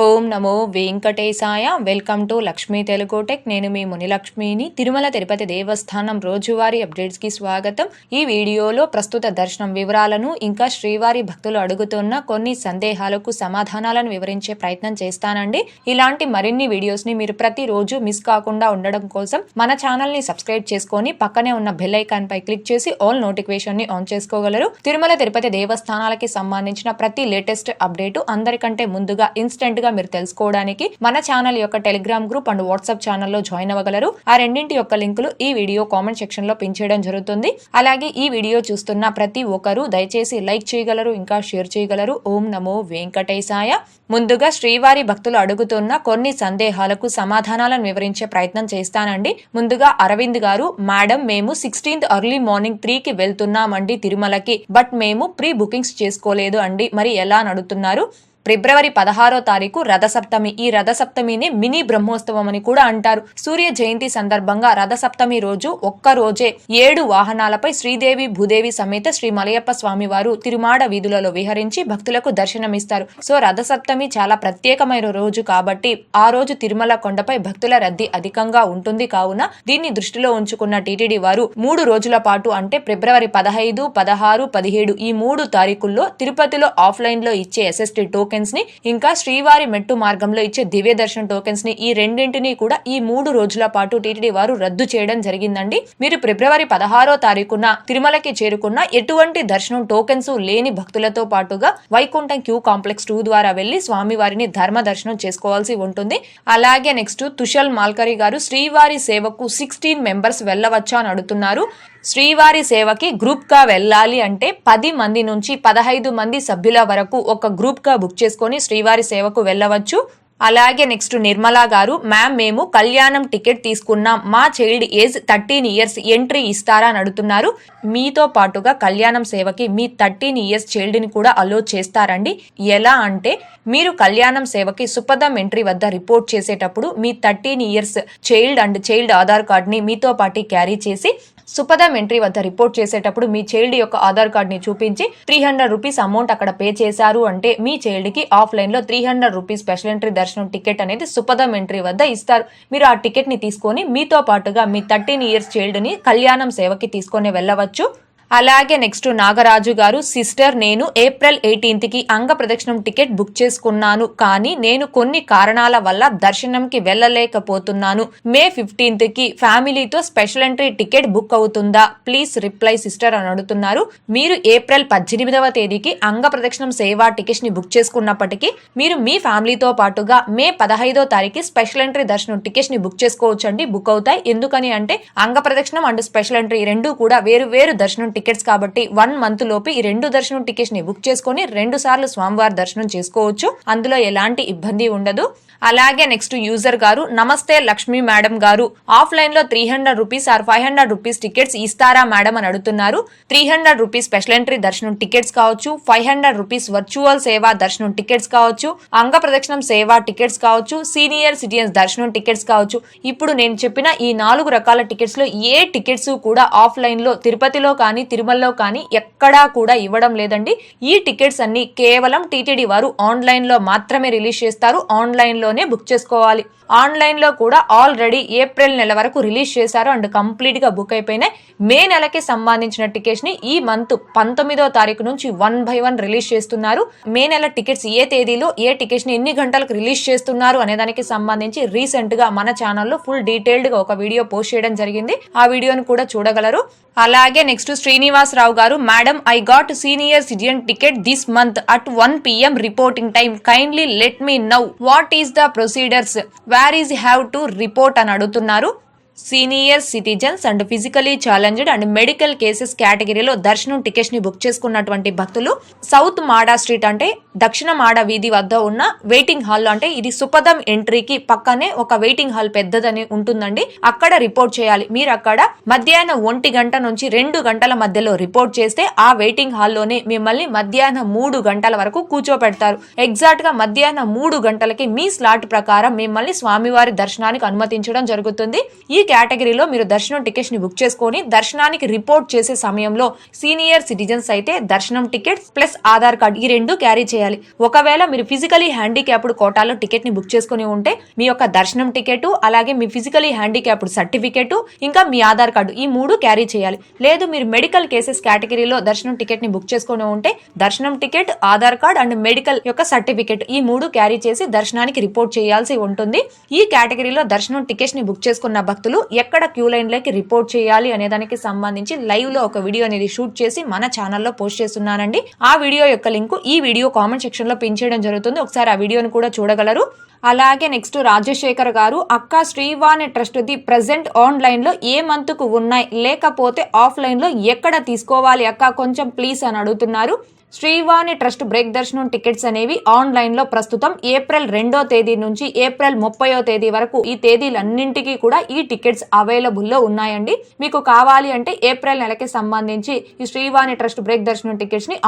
ఓం నమో వెంకటేశాయ. Welcome to Lakshmi Telugu tech. నేను మీ మునిలక్ష్మిని. తిరుమల తిరుపతి దేవస్థానం రోజువారీ అప్డేట్స్కి స్వాగతం. ఈ వీడియోలో ప్రస్తుత దర్శనం వివరాలను ఇంకా శ్రీవారి భక్తులు అడుగుతున్న కొన్ని సందేహాలకు సమాధానాలను వివరించే ప్రయత్నం చేస్తానండి. ఇలాంటి మరిన్ని వీడియోస్ని మీరు ప్రతిరోజు మిస్ కాకుండా ఉండడం కోసం మన ఛానల్ని సబ్స్క్రైబ్ చేసుకొని పక్కనే ఉన్న బెల్ ఐకాన్ పై క్లిక్ చేసి ఆల్ నోటిఫికేషన్ని ఆన్ చేసుకోగలరు. తిరుమల తిరుపతి దేవస్థానాలకి సంబంధించిన ప్రతి లేటెస్ట్ అప్డేటు అందరికంటే ముందుగా ఇన్స్టెంట్గా గా మీరు తెలుసుకోవడానికి మన ఛానల్ యొక్క టెలిగ్రామ్ గ్రూప్ అండ్ వాట్సాప్ ఛానల్లో జాయిన్ అవ్వగలరు. ఆ రెండింటి యొక్క లింకులు ఈ వీడియో కామెంట్ సెక్షన్లో పిన్ చేయడం జరుగుతుంది. అలాగే ఈ వీడియో చూస్తున్న ప్రతి ఒక్కరూ దయచేసి లైక్ చేయగలరు ఇంకా షేర్ చేయగలరు. ఓం నమో వెంకటేశాయ. ముందుగా శ్రీవారి భక్తులు అడుగుతున్న కొన్ని సందేహాలకు సమాధానాలను వివరించే ప్రయత్నం చేస్తానండి. ముందుగా అరవింద్ గారు మేడం మేము సిక్స్టీన్త్ అర్లీ మార్నింగ్ త్రీ కి వెళ్తున్నామండి తిరుమలకి బట్ మేము ప్రీ బుకింగ్స్ చేసుకోలేదు అండి. మరి ఎలా నడుతున్నారు? ఫిబ్రవరి పదహారో తారీఖు రథసప్తమి. ఈ రథసప్తమిని మినీ బ్రహ్మోత్సవం అని కూడా అంటారు. సూర్య జయంతి సందర్భంగా రథసప్తమి రోజు ఒక్క రోజే ఏడు వాహనాలపై శ్రీదేవి భూదేవి సమేత శ్రీ మలయప్ప స్వామి వారు తిరుమాడ వీధులలో విహరించి భక్తులకు దర్శనమిస్తారు. సో రథసప్తమి చాలా ప్రత్యేకమైన రోజు కాబట్టి ఆ రోజు తిరుమల కొండపై భక్తుల రద్దీ అధికంగా ఉంటుంది. కావున దీన్ని దృష్టిలో ఉంచుకున్న టీటీడీ వారు మూడు రోజుల పాటు అంటే ఫిబ్రవరి పదహైదు పదహారు పదిహేడు ఈ మూడు తారీఖుల్లో తిరుపతిలో ఆఫ్లైన్లో ఇచ్చే ఎస్ఎస్టీ టోకెన్స్ని ఇంకా శ్రీవారి మెట్టు మార్గంలో ఇచ్చే దివ్య దర్శన్ టోకెన్స్ని ఈ రెండింటినీ కూడా ఈ మూడు రోజుల పాటు టీటీడీ వారు రద్దు చేయడం జరిగిందండి. మీరు ఫిబ్రవరి పదహారో తారీఖున తిరుమలకి చేరుకున్న ఎటువంటి దర్శనం టోకెన్స్ లేని భక్తులతో పాటుగా వైకుంఠం క్యూ కాంప్లెక్స్ టూ ద్వారా వెళ్ళి స్వామివారిని ధర్మ దర్శనం చేసుకోవాల్సి ఉంటుంది. అలాగే నెక్స్ట్ తుషల్ మాల్కరి గారు శ్రీవారి సేవకు సిక్స్టీన్ మెంబర్స్ వెళ్ళవచ్చా అని అడుగుతున్నారు. శ్రీవారి సేవకి గ్రూప్గా వెళ్ళాలి అంటే పది మంది నుంచి పదహైదు మంది సభ్యుల వరకు ఒక గ్రూప్గా బుక్ చేసుకొని శ్రీవారి సేవకు వెళ్ళవచ్చు. అలాగే నెక్స్ట్ నిర్మలా గారు మ్యామ్ మేము కళ్యాణం టికెట్ తీసుకున్నాం. మా child age thirteen years entry ఇస్తారా అని అడుగుతున్నారు. మీతో పాటుగా కళ్యాణం సేవకి మీ థర్టీన్ ఇయర్స్ చైల్డ్ని కూడా అలో చేస్తారండి. ఎలా అంటే మీరు కళ్యాణం సేవకి సుపదం ఎంట్రీ వద్ద రిపోర్ట్ చేసేటప్పుడు మీ thirteen years child and child Aadhaar కార్డ్ని మీతో పాటు క్యారీ చేసి సుపదం ఎంట్రీ వద్ద రిపోర్ట్ చేసేటప్పుడు మీ చైల్డ్ యొక్క ఆధార్ కార్డ్ని చూపించి త్రీ హండ్రెడ్ రూపీస్ అమౌంట్ అక్కడ పే చేశారు అంటే మీ చైల్డ్కి ఆఫ్లైన్లో three hundred rupees special entry దర్శనం టికెట్ అనేది సుపదం ఎంట్రీ వద్ద ఇస్తారు. మీరు ఆ టికెట్ని తీసుకొని మీతో పాటుగా మీ థర్టీన్ ఇయర్స్ చైల్డ్ని కళ్యాణం సేవకి తీసుకొని వెళ్ళవచ్చు. అలాగే నెక్స్ట్ నాగరాజు గారు సిస్టర్ నేను ఏప్రిల్ ఎయిటీన్త్కి అంగ ప్రదక్షిణం టికెట్ బుక్ చేసుకున్నాను. కానీ నేను కొన్ని కారణాల వల్ల దర్శనంకి వెళ్ళలేకపోతున్నాను. మే ఫిఫ్టీన్త్కి ఫ్యామిలీతో స్పెషల్ ఎంట్రీ టికెట్ బుక్ అవుతుందా? ప్లీజ్ రిప్లై సిస్టర్ అని అడుగుతున్నారు. మీరు ఏప్రిల్ పద్దెనిమిదవ తేదీకి అంగ ప్రదక్షిణం సేవా టికెట్ని బుక్ చేసుకున్నప్పటికీ మీరు మీ ఫ్యామిలీతో పాటుగా మే పదహైదో తారీఖు స్పెషల్ ఎంట్రీ దర్శనం టికెట్ని బుక్ చేసుకోవచ్చండి. బుక్ అవుతాయి. ఎందుకని అంటే అంగ ప్రదక్షిణం అండ్ స్పెషల్ ఎంట్రీ రెండు కూడా వేరు వేరు దర్శనం టికెట్స్ కాబట్టి వన్ మంత్ లోపు ఈ రెండు దర్శనం టికెట్స్ని బుక్ చేసుకొని రెండు సార్లు స్వామివారి దర్శనం చేసుకోవచ్చు. అందులో ఎలాంటి ఇబ్బంది ఉండదు. అలాగే నెక్స్ట్ యూజర్ గారు నమస్తే లక్ష్మి మేడం గారు. ఆఫ్లైన్లో three hundred rupees or five hundred rupees tickets ఇస్తారా మేడం అని అడుగుతున్నారు. Three hundred rupees special entry దర్శనం టికెట్స్ కావచ్చు ఫైవ్ హండ్రెడ్ రూపీస్ వర్చువల్ సేవా దర్శనం టికెట్స్ కావచ్చు అంగ ప్రదక్షిణం సేవా టికెట్స్ కావచ్చు సీనియర్ సిటిజన్స్ దర్శనం టికెట్స్ కావచ్చు. ఇప్పుడు నేను చెప్పిన ఈ నాలుగు రకాల టికెట్స్లో ఏ టికెట్స్ కూడా ఆఫ్లైన్లో తిరుపతిలో కానీ తిరుమలలో కానీ ఎక్కడా కూడా ఇవ్వడం లేదండి. ఈ టికెట్స్ అన్ని కేవలం టీటీడీ వారు ఆన్లైన్లో మాత్రమే రిలీజ్ చేస్తారు. ఆన్లైన్ లోనే బుక్ చేసుకోవాలి. ఆన్లైన్లో కూడా ఆల్రెడీ ఏప్రిల్ నెల వరకు రిలీజ్ చేశారు అండ్ కంప్లీట్గా బుక్ అయిపోయినాయి. మే నెలకి సంబంధించిన టికెట్స్ని ఈ మంత్ పంతొమ్మిదో తారీఖు నుంచి వన్ బై వన్ రిలీజ్ చేస్తున్నారు. మే నెల టికెట్స్ ఏ తేదీలో ఏ టికెట్స్ని ఎన్ని గంటలకు రిలీజ్ చేస్తున్నారు అనే దానికి సంబంధించి రీసెంట్గా మన ఛానల్లో ఫుల్ డీటెయిల్డ్గా ఒక వీడియో పోస్ట్ చేయడం జరిగింది. ఆ వీడియోను కూడా చూడగలరు. అలాగే నెక్స్ట్ శ్రీనివాస్ రావు గారు madam I got senior citizen ticket this month at one PM reporting time kindly let me know what is the procedures where is have to report అని అడుగుతున్నారు. Senior citizens and physically challenged and medical cases కేటగిరీలో దర్శనం టికెట్స్ని book చేసుకున్నటువంటి భక్తులు south మాడా street అంటే దక్షిణ మాడ వీధి వద్ద ఉన్న వెయిటింగ్ హాల్లో అంటే ఇది సుపదం ఎంట్రీకి పక్కనే ఒక వెయిటింగ్ హాల్ పెద్దదని ఉంటుందండి. అక్కడ రిపోర్ట్ చేయాలి. మీరు అక్కడ మధ్యాహ్నం ఒంటి గంట నుంచి రెండు గంటల మధ్యలో రిపోర్ట్ చేస్తే ఆ వెయిటింగ్ హాల్లోనే మిమ్మల్ని మధ్యాహ్నం మూడు గంటల వరకు కూర్చోపెడతారు. ఎగ్జాక్ట్గా మధ్యాహ్నం మూడు గంటలకి మీ స్లాట్ ప్రకారం మిమ్మల్ని స్వామివారి దర్శనానికి అనుమతించడం జరుగుతుంది. ఈ కేటగిరీలో మీరు దర్శనం టికెట్స్ని బుక్ చేసుకొని దర్శనానికి రిపోర్ట్ చేసే సమయంలో సీనియర్ సిటిజన్స్ అయితే దర్శనం టికెట్స్ ప్లస్ ఆధార్ కార్డ్ ఈ రెండు క్యారీ చేయాలి. ఒకవేళ మీరు ఫిజికలీ హ్యాండిక్యాప్డ్ కోటాలో టికెట్ని బుక్ చేసుకుని ఉంటే మీ యొక్క దర్శనం టికెట్ అలాగే మీ ఫిజికలీ హ్యాండిక్యాప్డ్ సర్టిఫికెట్ ఇంకా మీ ఆధార్ కార్డు ఈ మూడు క్యారీ చేయాలి. లేదు మీరు మెడికల్ కేసెస్ కేటగిరీలో దర్శనం టికెట్ని బుక్ చేసుకుని ఉంటే దర్శనం ticket Aadhaar card and medical యొక్క సర్టిఫికెట్ ఈ మూడు క్యారీ చేసి దర్శనానికి రిపోర్ట్ చేయాల్సి ఉంటుంది. ఈ కేటగిరీలో దర్శనం టికెట్స్ని బుక్ చేసుకున్న భక్తులు ఎక్కడ క్యూ లైన్లోకి రిపోర్ట్ చేయాలి అనే దానికి సంబంధించి లైవ్లో ఒక వీడియో అనేది షూట్ చేసి మన ఛానల్లో పోస్ట్ చేస్తున్నానండి. ఆ వీడియో యొక్క లింక్ ఈ వీడియో కామెంట్ సెక్షన్లో పిన్ చేయడం జరుగుతుంది. ఒకసారి ఆ వీడియోని కూడా చూడగలరు. అలాగే నెక్స్ట్ రాజశేఖర్ గారు అక్క శ్రీవాణి ట్రస్ట్ ది ప్రజెంట్ ఆన్లైన్లో ఏ మంత్కు ఉన్నాయి? లేకపోతే ఆఫ్లైన్లో ఎక్కడ తీసుకోవాలి? అక్క కొంచెం ప్లీజ్ అని అడుగుతున్నారు. శ్రీవాణి ట్రస్ట్ బ్రేక్ దర్శనం టికెట్స్ అనేవి ఆన్లైన్లో ప్రస్తుతం ఏప్రిల్ రెండో తేదీ నుంచి ఏప్రిల్ ముప్పయో తేదీ వరకు ఈ తేదీలన్నింటికి కూడా ఈ టికెట్స్ అవైలబుల్లో ఉన్నాయండి. మీకు కావాలి అంటే ఏప్రిల్ నెలకి సంబంధించి ఈ శ్రీవాణి ట్రస్ట్ బ్రేక్ దర్శనం టికెట్స్ని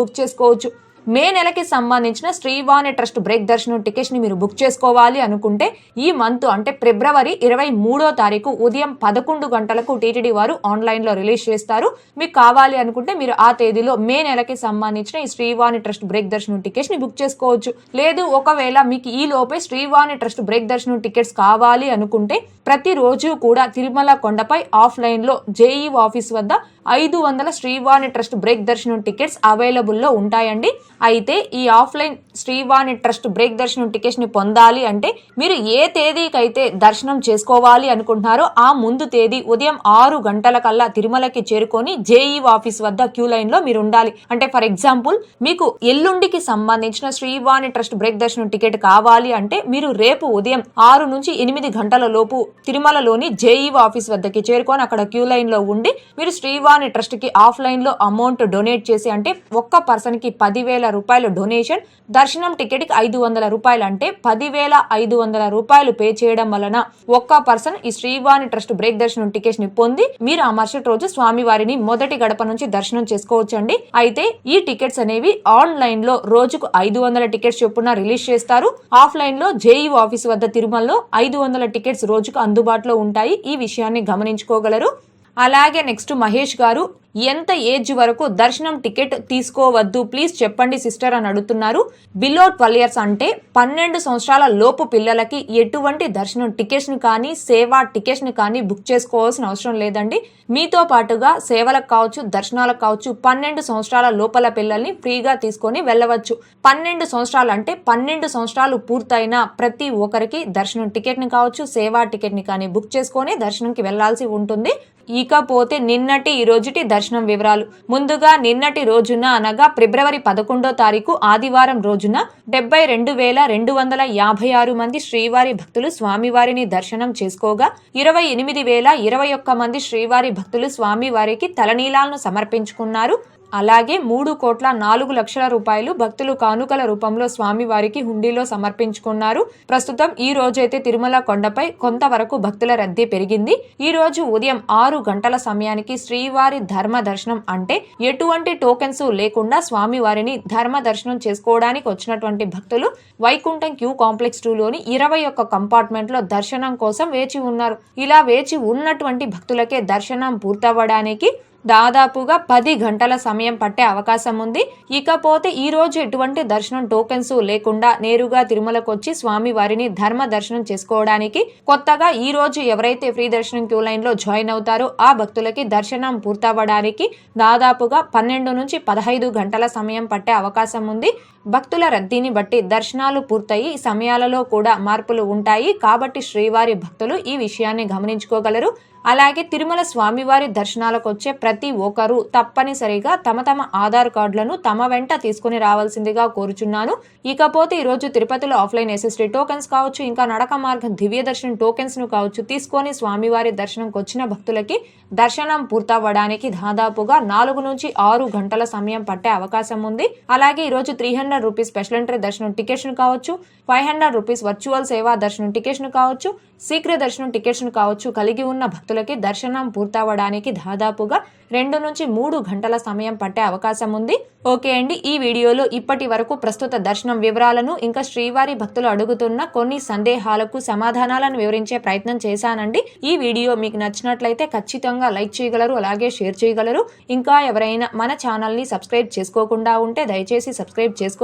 బుక్ చేసుకోవచ్చు. మే నెలకి సంబంధించిన శ్రీవాణి ట్రస్ట్ బ్రేక్ దర్శనం టికెట్స్ని మీరు బుక్ చేసుకోవాలి అనుకుంటే ఈ మంత్ అంటే ఫిబ్రవరి ఇరవై మూడో తారీఖు ఉదయం పదకొండు గంటలకు టీటీడీ వారు ఆన్లైన్లో రిలీజ్ చేస్తారు. మీకు కావాలి అనుకుంటే మీరు ఆ తేదీలో మే నెలకి సంబంధించిన ఈ శ్రీవాణి ట్రస్ట్ బ్రేక్ దర్శనం టికెట్స్ని బుక్ చేసుకోవచ్చు. లేదు ఒకవేళ మీకు ఈ లోపే శ్రీవాణి ట్రస్ట్ బ్రేక్ దర్శనం టికెట్స్ కావాలి అనుకుంటే ప్రతిరోజు కూడా తిరుమల కొండపై ఆఫ్లైన్లో జేఈ ఆఫీస్ వద్ద ఐదు వందల శ్రీవాణి ట్రస్ట్ బ్రేక్ దర్శనం టికెట్స్ అవైలబుల్లో ఉంటాయండి. అయితే ఈ ఆఫ్లైన్ శ్రీవాణి ట్రస్ట్ బ్రేక్ దర్శనం టికెట్స్ని పొందాలి అంటే మీరు ఏ తేదీకైతే దర్శనం చేసుకోవాలి అనుకుంటున్నారో ఆ ముందు తేదీ ఉదయం ఆరు గంటల కల్లా తిరుమలకి చేరుకొని జేఈ ఆఫీస్ వద్ద క్యూ లైన్లో మీరు ఉండాలి. అంటే ఫర్ ఎగ్జాంపుల్ మీకు ఎల్లుండికి సంబంధించిన శ్రీవాణి ట్రస్ట్ బ్రేక్ దర్శనం టికెట్ కావాలి అంటే మీరు రేపు ఉదయం ఆరు నుంచి ఎనిమిది గంటల లోపు తిరుమలలోని జేఈ ఆఫీస్ వద్దకి చేరుకొని అక్కడ క్యూ లైన్లో ఉండి మీరు శ్రీవాణి ట్రస్ట్కి ఆఫ్లైన్లో అమౌంట్ డొనేట్ చేసి అంటే ఒక్క పర్సన్కి పదివేల రూపాయలు డొనేషన్ దర్శనం టికెట్కి ఐదు వందల రూపాయలు అంటే పదివేల ఐదు వందల రూపాయలు పే చేయడం వలన ఒక్క పర్సన్ ఈ శ్రీవాణి ట్రస్ట్ బ్రేక్ దర్శనం టికెట్స్ని పొంది మీరు ఆ మరుసటి రోజు స్వామి వారిని మొదటి గడప నుంచి దర్శనం చేసుకోవచ్చండి. అయితే ఈ టికెట్స్ అనేవి ఆన్లైన్లో రోజుకు ఐదు వందల టికెట్స్ చొప్పున రిలీజ్ చేస్తారు. ఆఫ్లైన్లో జేఈ ఆఫీస్ వద్ద తిరుమలలో ఐదు వందల టికెట్స్ రోజుకు అందుబాటులో ఉంటాయి. ఈ విషయాన్ని గమనించుకోగలరు. అలాగే నెక్స్ట్ మహేష్ గారు ఎంత ఏజ్ వరకు దర్శనం టికెట్ తీసుకోవద్దు ప్లీజ్ చెప్పండి సిస్టర్ అని అడుగుతున్నారు. బిలో ట్వెల్వ్ ఇయర్స్ అంటే పన్నెండు సంవత్సరాల లోపు పిల్లలకి ఎటువంటి దర్శనం టికెట్స్ని కానీ సేవా టికెట్స్ని కానీ బుక్ చేసుకోవాల్సిన అవసరం లేదండి. మీతో పాటుగా సేవలకు కావచ్చు దర్శనాలకు కావచ్చు పన్నెండు సంవత్సరాల లోపల పిల్లల్ని ఫ్రీగా తీసుకొని వెళ్ళవచ్చు. పన్నెండు సంవత్సరాలు అంటే పన్నెండు సంవత్సరాలు పూర్తయిన ప్రతి ఒక్కరికి దర్శనం టికెట్ని కావచ్చు సేవా టికెట్ని కానీ బుక్ చేసుకొని దర్శనంకి వెళ్ళాల్సి ఉంటుంది. ఇకపోతే నిన్నటి ఈ రోజుటి దర్శనం వివరాలు. ముందుగా నిన్నటి రోజున అనగా ఫిబ్రవరి పదకొండో తారీఖు ఆదివారం రోజున డెబ్బై రెండు వేల రెండు వందల యాభై ఆరు మంది శ్రీవారి భక్తులు స్వామివారిని దర్శనం చేసుకోగా ఇరవై ఎనిమిది వేల ఇరవై ఒక్క మంది శ్రీవారి భక్తులు స్వామివారికి తలనీలాలను సమర్పించుకున్నారు. అలాగే మూడు కోట్ల నాలుగు లక్షల రూపాయలు భక్తులు కానుకల రూపంలో స్వామివారికి హుండీలో సమర్పించుకున్నారు. ప్రస్తుతం ఈ రోజైతే తిరుమల కొండపై కొంతవరకు భక్తుల రద్దీ పెరిగింది. ఈ రోజు ఉదయం ఆరు గంటల సమయానికి శ్రీవారి ధర్మ దర్శనం అంటే ఎటువంటి టోకెన్స్ లేకుండా స్వామివారిని ధర్మ దర్శనం చేసుకోవడానికి వచ్చినటువంటి భక్తులు వైకుంఠం క్యూ కాంప్లెక్స్ టూలోని ఇరవై ఒక్క కంపార్ట్మెంట్లో దర్శనం కోసం వేచి ఉన్నారు. ఇలా వేచి ఉన్నటువంటి భక్తులకే దర్శనం పూర్తవ్వడానికి దాదాపుగా పది గంటల సమయం పట్టే అవకాశం ఉంది. ఇకపోతే ఈ రోజు ఎటువంటి దర్శనం టోకెన్స్ లేకుండా నేరుగా తిరుమలకు వచ్చి స్వామి వారిని ధర్మ దర్శనం చేసుకోవడానికి కొత్తగా ఈ రోజు ఎవరైతే ఫ్రీ దర్శనం క్యూ లైన్లో జాయిన్ అవుతారో ఆ భక్తులకి దర్శనం పూర్తవడానికి దాదాపుగా పన్నెండు నుంచి పదహైదు గంటల సమయం పట్టే అవకాశం ఉంది. భక్తుల రద్దీని బట్టి దర్శనాలు పూర్తయి సమయాలలో కూడా మార్పులు ఉంటాయి. కాబట్టి శ్రీవారి భక్తులు ఈ విషయాన్ని గమనించుకోగలరు. అలాగే తిరుమల స్వామివారి దర్శనాలకు వచ్చే ప్రతి ఒక్కరూ తప్పనిసరిగా తమ తమ ఆధార్ కార్డులను తమ వెంట తీసుకుని రావాల్సిందిగా కోరుచున్నాను. ఇకపోతే ఈరోజు తిరుపతిలో ఆఫ్లైన్ ఎస్ఎస్టీ టోకెన్స్ కావచ్చు ఇంకా నడక మార్గం దివ్య దర్శనం టోకెన్స్ను కావచ్చు తీసుకొని స్వామివారి దర్శనంకి వచ్చిన భక్తులకి దర్శనం పూర్తవ్వడానికి దాదాపుగా నాలుగు నుంచి ఆరు గంటల సమయం పట్టే అవకాశం ఉంది. అలాగే ఈరోజు three hundred hundred rupees special entry దర్శనం టికెట్స్ను కావచ్చు ఫైవ్ హండ్రెడ్ రూపీస్ వర్చువల్ సేవా దర్శనం టికెట్స్ను కావచ్చు శీఘ్ర దర్శనం టికెట్స్ను కావచ్చు కలిగి ఉన్న భక్తులకి దర్శనం పూర్తవడానికి దాదాపుగా రెండు నుంచి మూడు గంటల సమయం పట్టే అవకాశం ఉంది. ఓకే అండి ఈ వీడియోలో ఇప్పటి వరకు ప్రస్తుత దర్శనం వివరాలను ఇంకా శ్రీవారి భక్తులు అడుగుతున్న కొన్ని సందేహాలకు సమాధానాలను వివరించే ప్రయత్నం చేశానండి. ఈ వీడియో మీకు నచ్చినట్లయితే ఖచ్చితంగా లైక్ చేయగలరు అలాగే షేర్ చేయగలరు. ఇంకా ఎవరైనా మన ఛానల్ని సబ్స్క్రైబ్ చేసుకోకుండా ఉంటే దయచేసి సబ్స్క్రైబ్